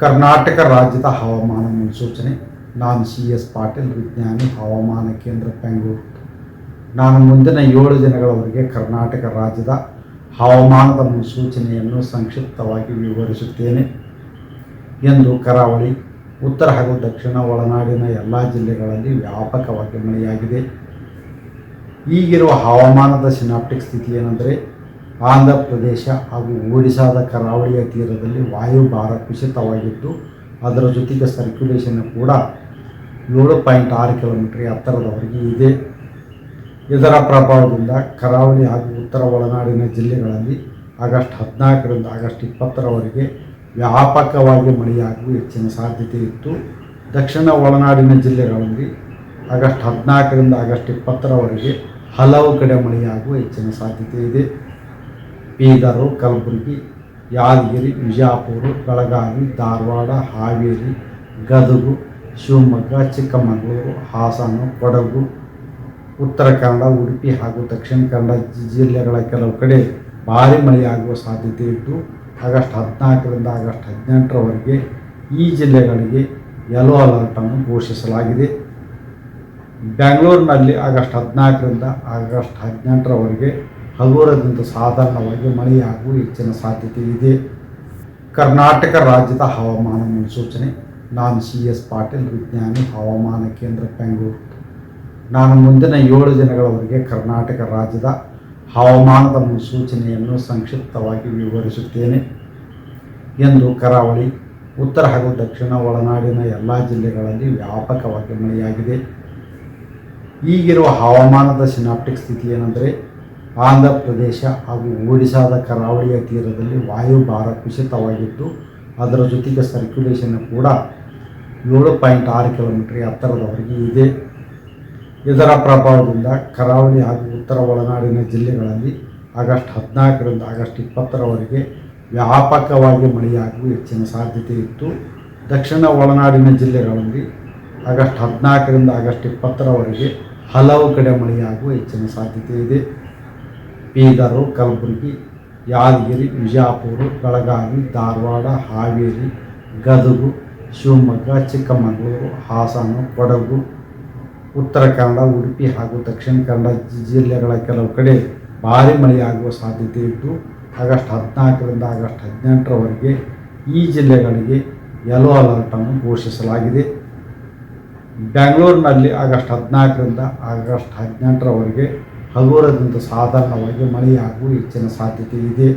ಕರ್ನಾಟಕ ರಾಜ್ಯದ ಹವಾಮಾನ ಮುನ್ಸೂಚನೆ ನಾನು ಸಿ ಎಸ್ ಪಾಟೀಲ್ ವಿಜ್ಞಾನಿ ಹವಾಮಾನ ಕೇಂದ್ರ ಬೆಂಗಳೂರು. ನಾನು ಮುಂದಿನ ಏಳು ದಿನಗಳವರೆಗೆ ಕರ್ನಾಟಕ ರಾಜ್ಯದ ಹವಾಮಾನದ ಮುನ್ಸೂಚನೆಯನ್ನು ಸಂಕ್ಷಿಪ್ತವಾಗಿ ವಿವರಿಸುತ್ತೇನೆ. ಎಂದು ಕರಾವಳಿ, ಉತ್ತರ ಹಾಗೂ ದಕ್ಷಿಣ ಒಳನಾಡಿನ ಎಲ್ಲ ಜಿಲ್ಲೆಗಳಲ್ಲಿ ವ್ಯಾಪಕವಾಗಿ ಮಳೆಯಾಗಿದೆ. ಈಗಿರುವ ಹವಾಮಾನದ ಸಿನಾಪ್ಟಿಕ್ ಸ್ಥಿತಿ ಏನೆಂದರೆ ಆಂಧ್ರ ಪ್ರದೇಶ ಹಾಗೂ ಒಡಿಶಾದ ಕರಾವಳಿಯ ತೀರದಲ್ಲಿ ವಾಯುಭಾರ ಕುಸಿತವಾಗಿದ್ದು, ಅದರ ಜೊತೆಗೆ ಸರ್ಕ್ಯುಲೇಷನ್ ಕೂಡ ಏಳು ಪಾಯಿಂಟ್ ಆರು ಕಿಲೋಮೀಟರ್ ಎತ್ತರದವರೆಗೆ ಇದೆ. ಇದರ ಪ್ರಭಾವದಿಂದ ಕರಾವಳಿ ಹಾಗೂ ಉತ್ತರ ಒಳನಾಡಿನ ಜಿಲ್ಲೆಗಳಲ್ಲಿ ಆಗಸ್ಟ್ ಹದಿನಾಲ್ಕರಿಂದ ಆಗಸ್ಟ್ ಇಪ್ಪತ್ತರವರೆಗೆ ವ್ಯಾಪಕವಾಗಿ ಮಳೆಯಾಗುವ ಹೆಚ್ಚಿನ ಸಾಧ್ಯತೆ ಇತ್ತು. ದಕ್ಷಿಣ ಒಳನಾಡಿನ ಜಿಲ್ಲೆಗಳಲ್ಲಿ ಆಗಸ್ಟ್ ಹದಿನಾಲ್ಕರಿಂದ ಆಗಸ್ಟ್ ಇಪ್ಪತ್ತರವರೆಗೆ ಹಲವು ಕಡೆ ಮಳೆಯಾಗುವ ಹೆಚ್ಚಿನ ಸಾಧ್ಯತೆ ಇದೆ. ಬೀದರು, ಕಲಬುರಗಿ, ಯಾದಗಿರಿ ವಿಜಯಪುರ ಬೆಳಗಾವಿ, ಧಾರವಾಡ, ಹಾವೇರಿ, ಗದಗು, ಶಿವಮೊಗ್ಗ, ಚಿಕ್ಕಮಗಳೂರು, ಹಾಸನ, ಕೊಡಗು, ಉತ್ತರ ಕನ್ನಡ, ಉಡುಪಿ ಹಾಗೂ ದಕ್ಷಿಣ ಕನ್ನಡ ಜಿಲ್ಲೆಗಳ ಕೆಲವು ಕಡೆ ಭಾರಿ ಮಳೆಯಾಗುವ ಸಾಧ್ಯತೆ ಇದ್ದು, ಆಗಸ್ಟ್ ಹದಿನಾಲ್ಕರಿಂದ ಆಗಸ್ಟ್ ಹದಿನೆಂಟರವರೆಗೆ ಈ ಜಿಲ್ಲೆಗಳಿಗೆ ಯೆಲ್ಲೋ ಅಲರ್ಟನ್ನು ಘೋಷಿಸಲಾಗಿದೆ. ಬೆಂಗಳೂರಿನಲ್ಲಿ ಆಗಸ್ಟ್ ಹದಿನಾಲ್ಕರಿಂದ ಆಗಸ್ಟ್ ಹದಿನೆಂಟರವರೆಗೆ ಹಗುರದಿಂದ ಸಾಧಾರಣವಾಗಿ ಮಳೆಯಾಗುವ ಹೆಚ್ಚಿನ ಸಾಧ್ಯತೆ ಇದೆ. ಕರ್ನಾಟಕ ರಾಜ್ಯದ ಹವಾಮಾನ ಮುನ್ಸೂಚನೆ. ನಾನು ಸಿ ಎಸ್ ಪಾಟೀಲ್, ವಿಜ್ಞಾನಿ, ಹವಾಮಾನ ಕೇಂದ್ರ, ಬೆಂಗಳೂರು. ನಾನು ಮುಂದಿನ ಏಳು ದಿನಗಳವರೆಗೆ ಕರ್ನಾಟಕ ರಾಜ್ಯದ ಹವಾಮಾನದ ಮುನ್ಸೂಚನೆಯನ್ನು ಸಂಕ್ಷಿಪ್ತವಾಗಿ ವಿವರಿಸುತ್ತೇನೆ. ಎಂದು ಕರಾವಳಿ, ಉತ್ತರ ಹಾಗೂ ದಕ್ಷಿಣ ಒಳನಾಡಿನ ಎಲ್ಲ ಜಿಲ್ಲೆಗಳಲ್ಲಿ ವ್ಯಾಪಕವಾಗಿ ಮಳೆಯಾಗಿದೆ. ಈಗಿರುವ ಹವಾಮಾನದ ಸಿನಾಪ್ಟಿಕ್ ಸ್ಥಿತಿ ಏನೆಂದರೆ ಆಂಧ್ರ ಪ್ರದೇಶ ಹಾಗೂ ಒಡಿಶಾದ ಕರಾವಳಿಯ ತೀರದಲ್ಲಿ ವಾಯುಭಾರ ಕುಸಿತವಾಗಿದ್ದು, ಅದರ ಜೊತೆಗೆ ಸರ್ಕ್ಯುಲೇಷನ್ ಕೂಡ ಏಳು ಪಾಯಿಂಟ್ ಆರು ಕಿಲೋಮೀಟ್ರ್ ಎತ್ತರದವರೆಗೆ ಇದೆ. ಇದರ ಪ್ರಭಾವದಿಂದ ಕರಾವಳಿ ಹಾಗೂ ಉತ್ತರ ಒಳನಾಡಿನ ಜಿಲ್ಲೆಗಳಲ್ಲಿ ಆಗಸ್ಟ್ ಹದಿನಾಲ್ಕರಿಂದ ಆಗಸ್ಟ್ ಇಪ್ಪತ್ತರವರೆಗೆ ವ್ಯಾಪಕವಾಗಿ ಮಳೆಯಾಗುವ ಹೆಚ್ಚಿನ ಸಾಧ್ಯತೆ ಇತ್ತು. ದಕ್ಷಿಣ ಒಳನಾಡಿನ ಜಿಲ್ಲೆಗಳಲ್ಲಿ ಆಗಸ್ಟ್ ಹದಿನಾಲ್ಕರಿಂದ ಆಗಸ್ಟ್ ಇಪ್ಪತ್ತರವರೆಗೆ ಹಲವು ಕಡೆ ಮಳೆಯಾಗುವ ಹೆಚ್ಚಿನ ಸಾಧ್ಯತೆ ಇದೆ. ಬೀದರು, ಕಲಬುರಗಿ, ಯಾದಗಿರಿ ವಿಜಯಪುರ ಬೆಳಗಾವಿ, ಧಾರವಾಡ, ಹಾವೇರಿ, ಗದಗು, ಶಿವಮೊಗ್ಗ, ಚಿಕ್ಕಮಗಳೂರು, ಹಾಸನ, ಕೊಡಗು, ಉತ್ತರ ಕನ್ನಡ, ಉಡುಪಿ ಹಾಗೂ ದಕ್ಷಿಣ ಕನ್ನಡ ಜಿಲ್ಲೆಗಳ ಕೆಲವು ಕಡೆ ಭಾರಿ ಮಳೆಯಾಗುವ ಸಾಧ್ಯತೆ ಇದ್ದು, ಆಗಸ್ಟ್ ಹದಿನಾಲ್ಕರಿಂದ ಆಗಸ್ಟ್ ಹದಿನೆಂಟರವರೆಗೆ ಈ ಜಿಲ್ಲೆಗಳಿಗೆ ಯೆಲ್ಲೋ ಅಲರ್ಟನ್ನು ಘೋಷಿಸಲಾಗಿದೆ. ಬೆಂಗಳೂರಿನಲ್ಲಿ ಆಗಸ್ಟ್ ಹದಿನಾಲ್ಕರಿಂದ ಆಗಸ್ಟ್ ಹದಿನೆಂಟರವರೆಗೆ ಹಗುರದಿಂದ ಸಾಧಾರಣವಾಗಿ ಮಳೆಯಾಗುವ ಹೆಚ್ಚಿನ ಸಾಧ್ಯತೆ ಇದೆ